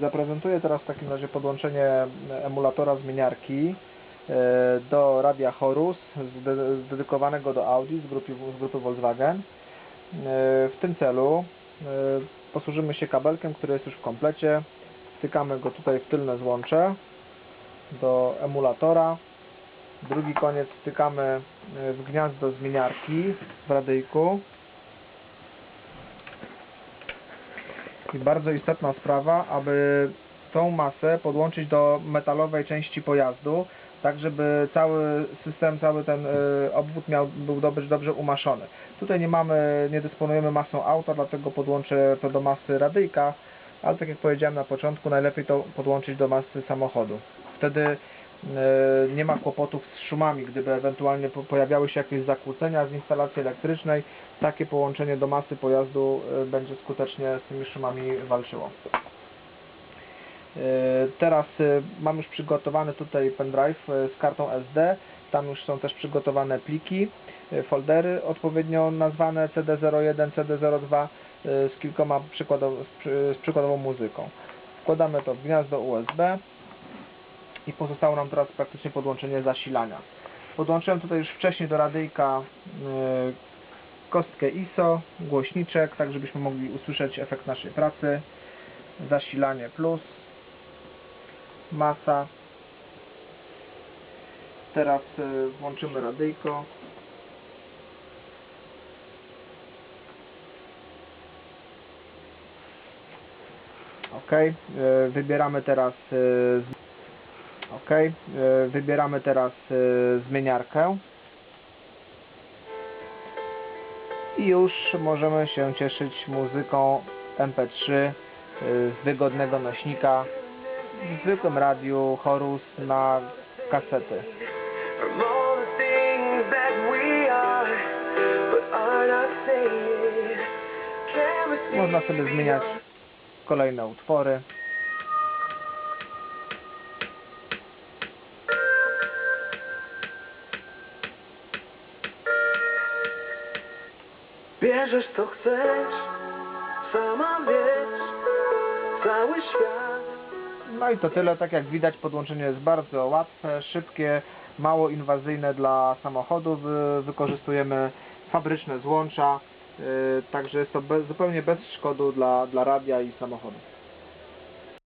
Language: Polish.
Zaprezentuję teraz w takim razie podłączenie emulatora zmieniarki e, do radia Horus zdedykowanego do Audi z grupy, z grupy Volkswagen. E, W tym celu e, posłużymy się kabelkiem, który jest już w komplecie. Wtykamy go tutaj w tylne złącze do emulatora. Drugi koniec wtykamy e, w gniazdo zmieniarki w radyjku. I bardzo istotna sprawa, aby tą masę podłączyć do metalowej części pojazdu, tak żeby cały system, cały ten y, obwód miał, był dobrze, dobrze umaszony. Tutaj nie mamy, nie dysponujemy masą auta, dlatego podłączę to do masy radyjka, ale tak jak powiedziałem na początku, najlepiej to podłączyć do masy samochodu. Wtedy nie ma kłopotów z szumami, gdyby ewentualnie po- pojawiały się jakieś zakłócenia z instalacji elektrycznej, takie połączenie do masy pojazdu y, będzie skutecznie z tymi szumami walczyło. Y, Teraz mam już przygotowany tutaj pendrive z kartą SD. Tam już są też przygotowane pliki, foldery odpowiednio nazwane CD01, CD02 y, z kilkoma przykładow- z, przy- z przykładową muzyką. Wkładamy to w gniazdo USB i pozostało nam teraz praktycznie podłączenie zasilania. Podłączyłem tutaj już wcześniej do radyjka y, kostkę ISO, głośniczek, tak żebyśmy mogli usłyszeć efekt naszej pracy. Zasilanie plus, masa. Teraz y, włączymy radyjko. Ok, y, wybieramy teraz Ok, y, wybieramy teraz y, zmieniarkę. I już możemy się cieszyć muzyką MP3 y, z wygodnego nośnika w zwykłym radiu Horus na kasety. Można sobie zmieniać kolejne utwory. Bierzesz co chcesz, sama wiesz, cały świat. No i to tyle. Tak jak widać podłączenie jest bardzo łatwe, szybkie, mało inwazyjne dla samochodu. Wy- Wykorzystujemy fabryczne złącza, yy, także jest to bez, zupełnie bez szkodu dla, dla radia i samochodu.